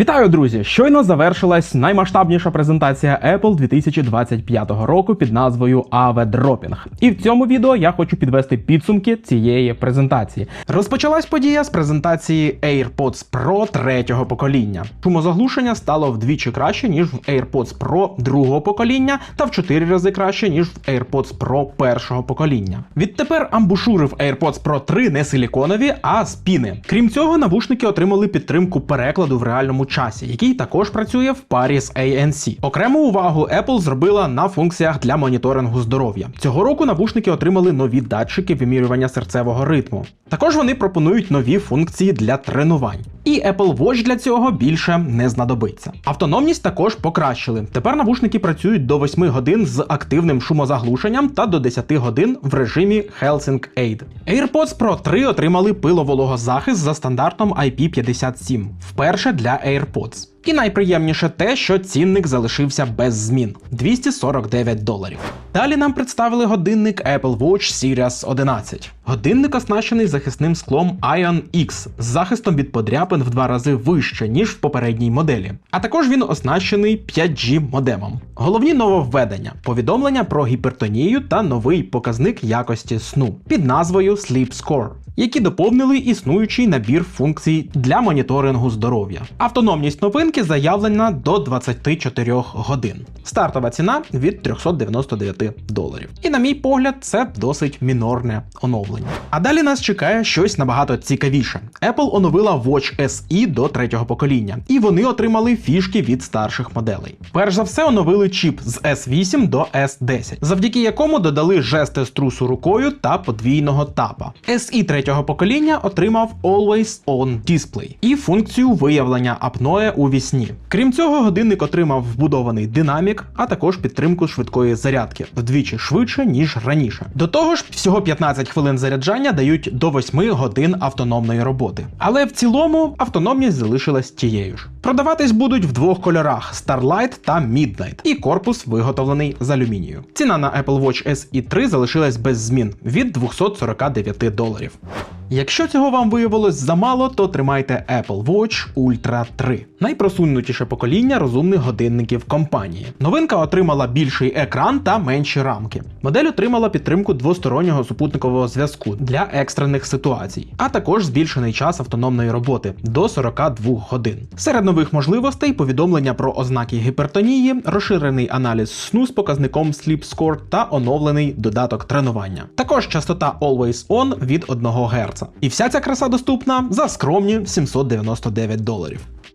Вітаю, друзі! Щойно завершилась наймасштабніша презентація Apple 2025 року під назвою AV Dropping. І в цьому відео я хочу підвести підсумки цієї презентації. Розпочалась подія з презентації AirPods Pro третього покоління. Шумозаглушення стало вдвічі краще, ніж в AirPods Pro другого покоління, та в 4 рази краще, ніж в AirPods Pro першого покоління. Відтепер амбушури в AirPods Pro 3 не силіконові, а спіни. Крім цього, навушники отримали підтримку перекладу в реальному часі, який також працює в парі з ANC. Окрему увагу Apple зробила на функціях для моніторингу здоров'я. Цього року навушники отримали нові датчики вимірювання серцевого ритму. Також вони пропонують нові функції для тренувань. І Apple Watch для цього більше не знадобиться. Автономність також покращили. Тепер навушники працюють до 8 годин з активним шумозаглушенням та до 10 годин в режимі Helsing Aid. AirPods Pro 3 отримали пиловологозахист за стандартом IP57, вперше для AirPods. AirPods. І найприємніше те, що цінник залишився без змін 249 доларів. Далі нам представили годинник Apple Watch Series 11. Годинник оснащений захисним склом Ion X з захистом від подряпин в два рази вище, ніж в попередній моделі. А також він оснащений 5G модемом. Головні нововведення: повідомлення про гіпертонію та новий показник якості сну під назвою Sleep Score які доповнили існуючий набір функцій для моніторингу здоров'я. Автономність новинки заявлена до 24 годин. Стартова ціна від 399 доларів. І на мій погляд, це досить мінорне оновлення. А далі нас чекає щось набагато цікавіше. Apple оновила Watch SE до третього покоління, і вони отримали фішки від старших моделей. Перш за все, оновили чіп з S8 до S10, завдяки якому додали жести струсу рукою та подвійного тапа. SE третього покоління отримав Always On Display і функцію виявлення апноe у вісні. Крім цього, годинник отримав вбудований динамік, а також підтримку швидкої зарядки вдвічі швидше ніж раніше. До того ж, всього 15 хвилин заряджання дають до 8 годин автономної роботи. Але в цілому автономність залишилась тією ж. Продаватись будуть в двох кольорах: Starlight та Midnight, і корпус виготовлений з алюмінію. Ціна на Apple Watch SE 3 залишилась без змін від 249 доларів. Якщо цього вам виявилось замало, то тримайте Apple Watch Ultra 3, найпросунутіше покоління розумних годинників компанії. Новинка отримала більший екран та менші рамки. Модель отримала підтримку двостороннього супутникового зв'язку для екстрених ситуацій, а також збільшений час автономної роботи до 42 годин. Серед нових можливостей повідомлення про ознаки гіпертонії, розширений аналіз сну з показником Sleep Score та оновлений додаток тренування. Також частота Always On від 1 Гц. І вся ця краса доступна за скромні 799 доларів.